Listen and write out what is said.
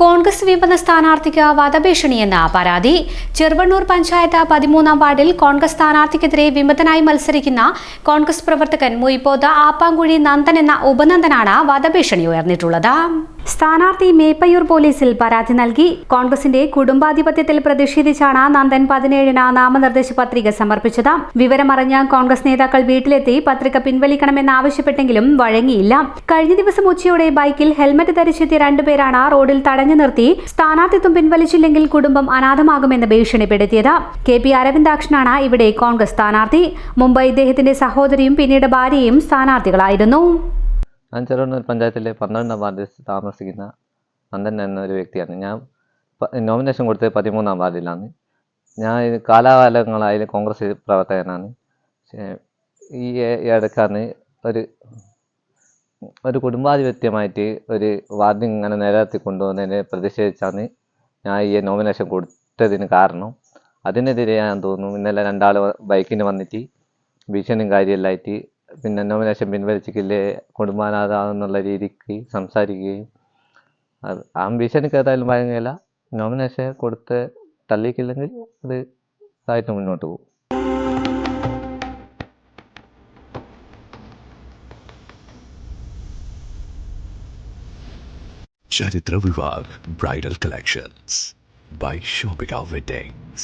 കോൺഗ്രസ് വിമത സ്ഥാനാർത്ഥിക്ക് വധഭീഷണിയെന്ന പരാതി. ചെറുവണ്ണൂർ പഞ്ചായത്ത് പതിമൂന്നാം വാർഡിൽ കോൺഗ്രസ് സ്ഥാനാർത്ഥിക്കെതിരെ വിമതനായി മത്സരിക്കുന്ന കോൺഗ്രസ് പ്രവർത്തകൻ മുയിപ്പോത്ത് ആപ്പാങ്കുഴി നന്ദൻ എന്ന ഉപനന്ദനാണ് വധഭീഷണി ഉയർന്നിട്ടുള്ളത്. സ്ഥാനാർത്ഥി മേപ്പയ്യൂർ പോലീസിൽ പരാതി നൽകി. കോൺഗ്രസിന്റെ കുടുംബാധിപത്യത്തിൽ പ്രതിഷേധിച്ചാണ് നന്ദൻ പതിനേഴിന് നാമനിർദ്ദേശ പത്രിക സമർപ്പിച്ചത്. വിവരമറിഞ്ഞ കോൺഗ്രസ് നേതാക്കൾ വീട്ടിലെത്തി പത്രിക പിൻവലിക്കണമെന്നാവശ്യപ്പെട്ടെങ്കിലും വഴങ്ങിയില്ല. കഴിഞ്ഞ ദിവസം ഉച്ചയോടെ ബൈക്കിൽ ഹെൽമറ്റ് ധരിച്ചെത്തിയ രണ്ടുപേരാണ് റോഡിൽ തടഞ്ഞു നിർത്തി സ്ഥാനാർത്ഥിത്വം പിൻവലിച്ചില്ലെങ്കിൽ കുടുംബം അനാഥമാകുമെന്ന് ഭീഷണിപ്പെടുത്തിയത്. കെ പി അരവിന്ദാക്ഷനാണ് ഇവിടെ കോൺഗ്രസ് സ്ഥാനാർത്ഥി. മുംബൈ ഇദ്ദേഹത്തിന്റെ സഹോദരിയും പിന്നീട് ഭാര്യയും സ്ഥാനാർത്ഥികളായിരുന്നു. ചെറുവണ്ണൂർ പഞ്ചായത്തിലെ പന്ത്രണ്ടാം വാർഡിൽ താമസിക്കുന്ന നന്ദൻ എന്നൊരു വ്യക്തിയാണ്. ഞാൻ നോമിനേഷൻ കൊടുത്തത് പതിമൂന്നാം വാർഡിലാണ്. ഞാൻ കാലാകാലങ്ങളായി കോൺഗ്രസ് പ്രവർത്തകനാണ്. ഈ ഇടക്കാണ് ഒരു ഒരു കുടുംബാധിപത്യമായിട്ട് ഒരു വാർഡ് ഇങ്ങനെ നിലനിർത്തി കൊണ്ടുവന്നതിനെ പ്രതിഷേധിച്ചാണ് ഞാൻ ഈ നോമിനേഷൻ കൊടുത്തതിന് കാരണം. അതിനെതിരെ ഞാൻ തോന്നുന്നു. ഇന്നലെ രണ്ടാൾ ബൈക്കിന് വന്നിട്ട് ഭീഷണിയും കാര്യമെല്ലാമായിട്ട് പിന്നെ നോമിനേഷൻ പിൻവലിച്ചിട്ടില്ലേ കൊടുമാനാഥാന്നുള്ള രീതിക്ക് സംസാരിക്കുകയും. അത് ആ ഭീഷണിക്ക് ഏതായാലും വഴങ്ങിയില്ല നോമിനേഷൻ കൊടുത്ത് തള്ളിക്കില്ലെങ്കിൽ അത് ഇതായിട്ട് മുന്നോട്ട് പോകും. ചരിത്ര വിഭാഗ് bridal collections by Shobika Weddings.